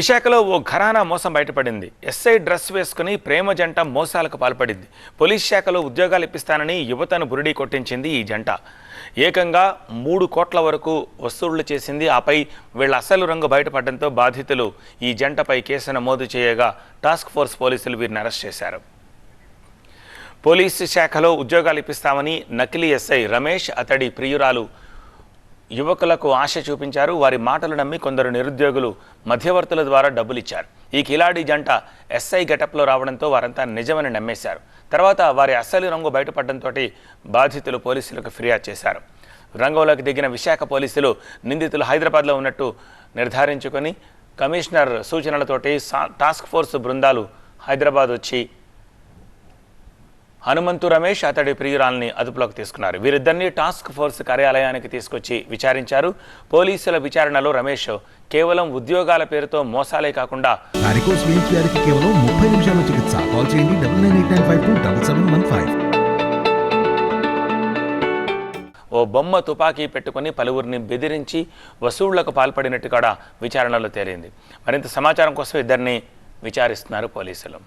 విశాఖలో ఓ ఘరానా మోసం బయటపడింది. ఎస్ఐ డ్రెస్ వేసుకుని ప్రేమ జంట మోసాలకు పాల్పడింది. పోలీస్ శాఖలో ఉద్యోగాలు ఇప్పిస్తానని యువతను బురిడి కొట్టించింది ఈ జంట. ఏకంగా మూడు కోట్ల వరకు వసూళ్ళు చేసింది. ఆపై వీళ్ళ అసలు రంగు బయటపడడంతో బాధితులు ఈ జంటపై కేసు నమోదు చేయగా టాస్క్ ఫోర్స్ పోలీసులు వీరిని అరెస్ట్ చేశారు. పోలీసు శాఖలో ఉద్యోగాలు ఇప్పిస్తామని నకిలీ ఎస్ఐ రమేష్ అతడి ప్రియురాలు యువకులకు ఆశ చూపించారు. వారి మాటలు నమ్మి కొందరు నిరుద్యోగులు మధ్యవర్తుల ద్వారా డబ్బులు ఇచ్చారు ఈ కిలాడి జంట ఎస్ఐ గెటప్లో రావడంతో వారంతా నిజమని నమ్మేశారు. తర్వాత వారి అసలు రంగు బయటపడడంతో బాధితులు పోలీసులకు ఫిర్యాదు చేశారు. రంగంలోకి దిగిన విశాఖ పోలీసులు నిందితులు హైదరాబాద్లో ఉన్నట్టు నిర్ధారించుకొని కమిషనర్ సూచనలతోటి సా- టాస్క్ ఫోర్స్ బృందాలు హైదరాబాద్ వచ్చి హనుమంతు రమేష్ అతడి ప్రియురాల్ని అదుపులోకి తీసుకున్నారు. వీరిద్దరిని టాస్క్ ఫోర్స్ కార్యాలయానికి తీసుకొచ్చి విచారించారు. పోలీసుల విచారణలో రమేష్ కేవలం ఉద్యోగాల పేరుతో మోసాలే కాకుండా వారికోస్ వెయిన్స్ వ్యాధికి కేవలం ముప్పై నిమిషాల చికిత్స. కాల్ చేయండి double nine eight nine five two double seven one five ఓ బొమ్మ తుపాకీ పెట్టుకుని పలువురిని బెదిరించి వసూళ్ళకు పాల్పడినట్టు కూడా విచారణలో తేలింది. మరింత సమాచారం కోసం ఇద్దరిని విచారిస్తున్నారు పోలీసులు.